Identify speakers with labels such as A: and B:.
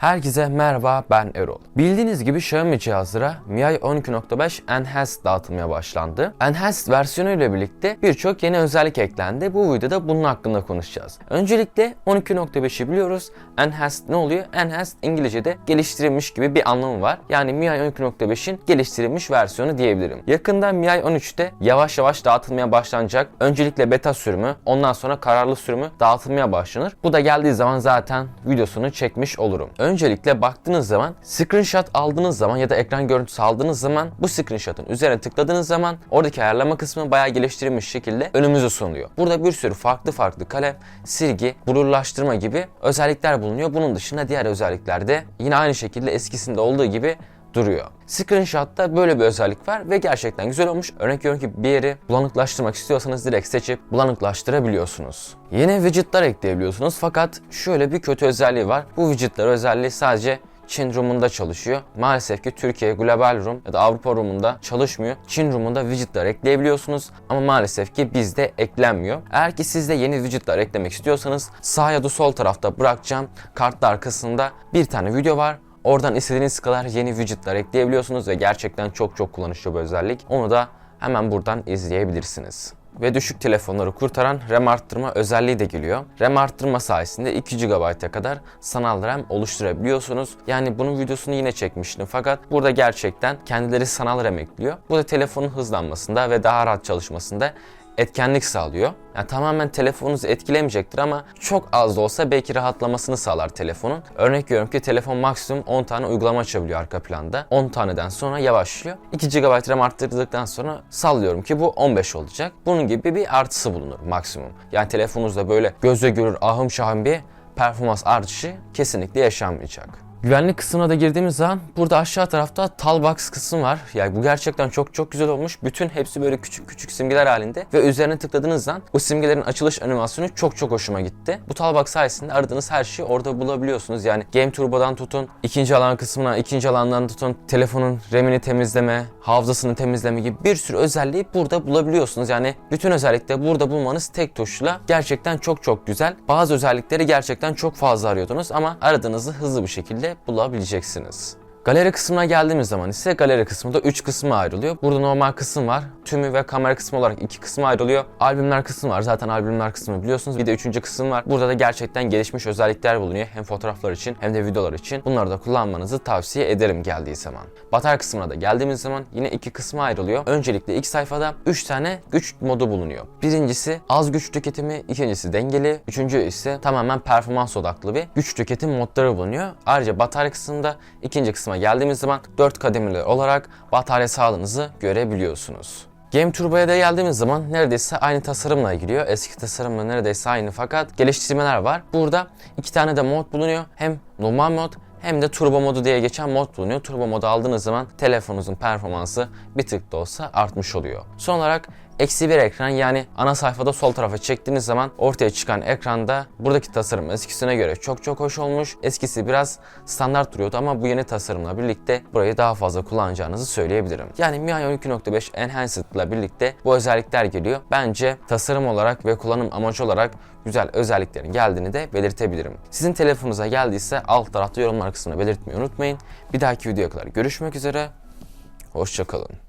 A: Herkese merhaba ben Erol. Bildiğiniz gibi Xiaomi cihazlara MIUI 12.5 Enhanced dağıtılmaya başlandı. Enhanced versiyonu ile birlikte birçok yeni özellik eklendi. Bu videoda bunun hakkında konuşacağız. Öncelikle 12.5'i biliyoruz. Enhanced ne oluyor? Enhanced İngilizce'de geliştirilmiş gibi bir anlamı var. Yani MIUI 12.5'in geliştirilmiş versiyonu diyebilirim. Yakında MIUI 13'te yavaş yavaş dağıtılmaya başlanacak. Öncelikle beta sürümü, ondan sonra kararlı sürümü dağıtılmaya başlanır. Bu da geldiği zaman zaten videosunu çekmiş olurum. Öncelikle baktığınız zaman screenshot aldığınız zaman ya da ekran görüntüsü aldığınız zaman bu screenshot'ın üzerine tıkladığınız zaman oradaki ayarlama kısmı bayağı geliştirilmiş şekilde önümüze sunuluyor. Burada bir sürü farklı farklı kalem, silgi, blurlaştırma gibi özellikler bulunuyor. Bunun dışında diğer özellikler de yine aynı şekilde eskisinde olduğu gibi duruyor. Screenshot'ta böyle bir özellik var ve gerçekten güzel olmuş. Örnek veriyorum ki bir yeri bulanıklaştırmak istiyorsanız direkt seçip bulanıklaştırabiliyorsunuz. Yeni widgetler ekleyebiliyorsunuz fakat şöyle bir kötü özelliği var. Bu widgetler özelliği sadece Çin Room'unda çalışıyor. Maalesef ki Türkiye Global Room ya da Avrupa Room'unda çalışmıyor. Çin Room'unda widgetler ekleyebiliyorsunuz ama maalesef ki bizde eklenmiyor. Eğer ki siz de yeni widgetler eklemek istiyorsanız sağ ya da sol tarafta bırakacağım kartla arkasında bir tane video var. Oradan istediğiniz kadar yeni widgetler ekleyebiliyorsunuz ve gerçekten çok çok kullanışlı bir özellik. Onu da hemen buradan izleyebilirsiniz ve düşük telefonları kurtaran RAM arttırma özelliği de geliyor. RAM arttırma sayesinde 2 GB'a kadar sanal RAM oluşturabiliyorsunuz. Yani bunun videosunu yine çekmiştim fakat burada gerçekten kendileri sanal RAM ekliyor. Bu da telefonun hızlanmasında ve daha rahat çalışmasında etkenlik sağlıyor. Yani tamamen telefonunuzu etkilemeyecektir ama çok az da olsa belki rahatlamasını sağlar telefonun. Örnek veriyorum ki telefon maksimum 10 tane uygulama açabiliyor arka planda. 10 taneden sonra yavaşlıyor. 2 GB RAM arttırdıktan sonra sallıyorum ki bu 15 olacak. Bunun gibi bir artısı bulunur maksimum. Yani telefonunuzda böyle gözle görür ahım şahım bir performans artışı kesinlikle yaşanmayacak. Güvenlik kısmına da girdiğimiz zaman burada aşağı tarafta Talbox kısmı var. Yani bu gerçekten çok çok güzel olmuş. Bütün hepsi böyle küçük küçük simgeler halinde ve üzerine tıkladığınız zaman bu simgelerin açılış animasyonu çok çok hoşuma gitti. Bu Talbox sayesinde aradığınız her şeyi orada bulabiliyorsunuz. Yani Game Turbo'dan tutun, ikinci alan kısmına, ikinci alandan tutun, telefonun RAM'ini temizleme, hafızasını temizleme gibi bir sürü özelliği burada bulabiliyorsunuz. Yani bütün özellikleri burada bulmanız tek tuşla gerçekten çok çok güzel. Bazı özellikleri gerçekten çok fazla arıyordunuz ama aradığınızı hızlı bir şekilde bulabileceksiniz. Galeri kısmına geldiğimiz zaman ise galeri kısmı da 3 kısma ayrılıyor. Burada normal kısım var. Tümü ve kamera kısmı olarak iki kısma ayrılıyor. Albümler kısmı var. Zaten albümler kısmı biliyorsunuz. Bir de üçüncü kısım var. Burada da gerçekten gelişmiş özellikler bulunuyor. Hem fotoğraflar için hem de videolar için. Bunları da kullanmanızı tavsiye ederim geldiği zaman. Batarya kısmına da geldiğimiz zaman yine iki kısma ayrılıyor. Öncelikle ilk sayfada 3 tane güç modu bulunuyor. Birincisi az güç tüketimi, ikincisi dengeli, üçüncü ise tamamen performans odaklı bir güç tüketim modları bulunuyor. Ayrıca batarya kısmında ikinci kısma geldiğimiz zaman 4 kademeli olarak batarya sağlığınızı görebiliyorsunuz. Game Turbo'ya da geldiğimiz zaman neredeyse aynı tasarımla giriyor. Eski tasarımla neredeyse aynı fakat geliştirmeler var. Burada iki tane de mod bulunuyor. Hem normal mod hem de turbo modu diye geçen mod bulunuyor. Turbo modu aldığınız zaman telefonunuzun performansı bir tık da olsa artmış oluyor. Son olarak eksi bir ekran yani ana sayfada sol tarafa çektiğiniz zaman ortaya çıkan ekranda buradaki tasarım eskisine göre çok çok hoş olmuş. Eskisi biraz standart duruyordu ama bu yeni tasarımla birlikte burayı daha fazla kullanacağınızı söyleyebilirim. Yani MIUI 12.5 Enhanced ile birlikte bu özellikler geliyor. Bence tasarım olarak ve kullanım amacı olarak güzel özelliklerin geldiğini de belirtebilirim. Sizin telefonunuza geldiyse alt tarafta yorumlar kısmına belirtmeyi unutmayın. Bir dahaki videoya kadar görüşmek üzere. Hoşçakalın.